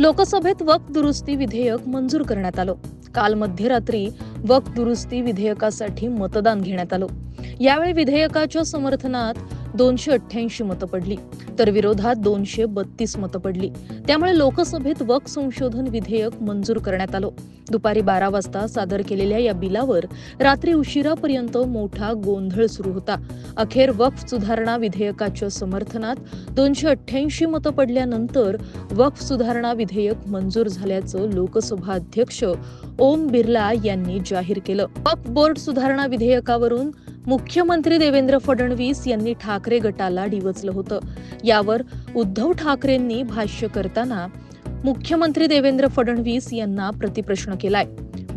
लोकसभेत वक्फ दुरुस्ती विधेयक मंजूर करण्यात आलं. काल मध्यरात्री वक्फ दुरुस्ती विधेयकासाठी मतदान घेण्यात आलं. यावेळी विधेयकाच्या समर्थनात दोनशे अठ्ठ्याऐंशी मतं पडली. तर विरोधात दोनशे बत्तीस मतं पडली. त्यामुळे लोकसभेत वक संशोधन विधेयक मंजूर करण्यात आलं. दुपारी बारा वाजता सादर केलेल्या या बिलावर रात्री उशिरापर्यंत मोठा गोंधळ सुरू होता. अखेर वक्फ सुधारणा विधेयकाच्या समर्थनात दोनशे अठ्ठ्याऐंशी मतं पडल्यानंतर वक्फ सुधारणा विधेयक मंजूर झाल्याचं लोकसभा अध्यक्ष ओम बिर्ला यांनी जाहीर केलं. वक्फ बोर्ड सुधारणा विधेयकावरून मुख्यमंत्री देवेंद्र फडणवीस यांनी ठाकरे गटाला डिवचलं होतं. यावर उद्धव ठाकरेंनी भाष्य करताना मुख्यमंत्री देवेंद्र फडणवीस यांना प्रतिप्रश्न केलाय.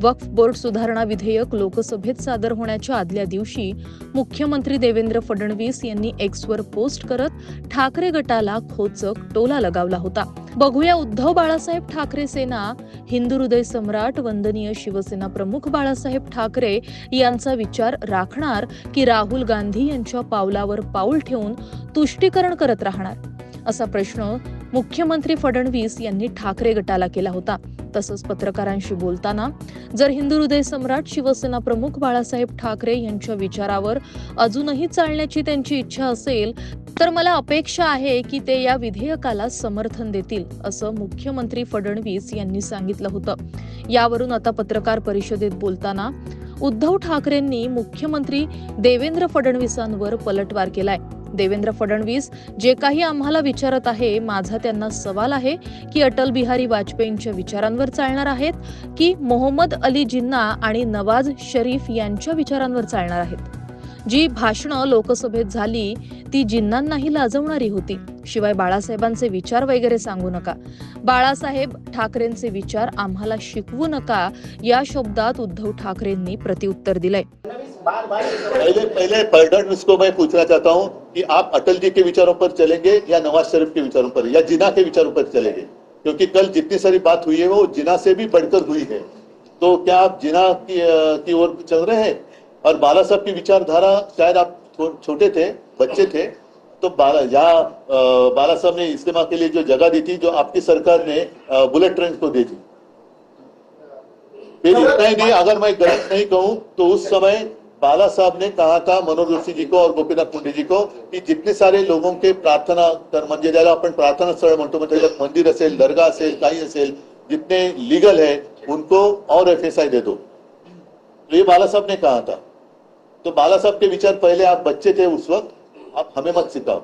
वक्फ बोर्ड सुधारणा विधेयक लोकसभेत सादर होण्याच्या आदल्या दिवशी मुख्यमंत्री देवेंद्र फडणवीस यांनी एक्सवर पोस्ट करत ठाकरे गटाला खोचक टोला लगावला होता. बघूया उद्धव बाळासाहेब ठाकरे सेना हिंदू हृदय सम्राट वंदनीय शिवसेना प्रमुख बाळासाहेब ठाकरे यांचा विचार राखणार की राहुल गांधी यांच्या पावलावर पाऊल ठेवून तुष्टीकरण करत राहणार? असा प्रश्न मुख्यमंत्री फडणवीस यांनी ठाकरे गटाला केला होता. तसंच पत्रकारांशी बोलताना जर हिंदू हृदय सम्राट शिवसेना प्रमुख बाळासाहेब ठाकरे यांच्या विचारावर अजूनही चालण्याची त्यांची इच्छा असेल तर मला अपेक्षा आहे की ते या विधेयकाला समर्थन देतील असं मुख्यमंत्री फडणवीस यांनी सांगितलं होतं. यावरून आता पत्रकार परिषदेत बोलताना उद्धव ठाकरेंनी मुख्यमंत्री देवेंद्र फडणवीसांवर पलटवार केलाय. देवेंद्र फडणवीस जे काही आम्हाला विचारत आहे माझा त्यांना सवाल आहे की अटल बिहारी वाजपेयींच्या विचारांवर चालणार आहेत की मोहम्मद अली जिन्ना आणि नवाज शरीफ यांच्या विचारांवर चालणार आहेत? जी भाषणं लोकसभेत झाली ती जिन्नांनाही लाजवणारी होती. शिवाय बाळासाहेबांचे विचार वगैरे सांगू नका. बाळासाहेब ठाकरेंचे विचार आम्हाला शिकवू नका या शब्दात उद्धव ठाकरेंनी प्रतिउत्तर दिलंय. पहले पहले फडणवीस को मैं पूछना चाहता हूँ कि आप अटल जी के विचारों पर चलेंगे या नवाज़ शरीफ के विचारों पर या जिना के विचारों पर चलेंगे? क्योंकि कल जितनी सारी बात हुई है वो जिना से भी बढ़कर हुई है। तो क्या आप जिना की, की ओर चल रहे हैं? और बाला साहब की विचारधारा शायद आप छोटे थे बच्चे थे तो बाला यहाँ बाला साहब ने इस्तेमाल के लिए जो जगह दी थी जो आपकी सरकार ने बुलेट ट्रेन को दे दी। फिर इतना ही नहीं अगर मैं गलत नहीं कहूँ तो उस समय बाला साहब ने कहा था मनोज जोशी जी को और गोपीनाथ मुंडे जी को की जितने सारे लोगों के प्रार्थना तर म्हणजे ज्याला प्रार्थना स्थळ म्हणतो म्हणजे मंदिर असेल दर्गा असेल काही असेल, जितने लीगल है, उनको और एफएसआई दे दो। तो ये बाला साहब ने कहा था। तो बाला साहब के विचार पहले आप बच्चे थे उस वक्त, आप हमें मत सिखाओ।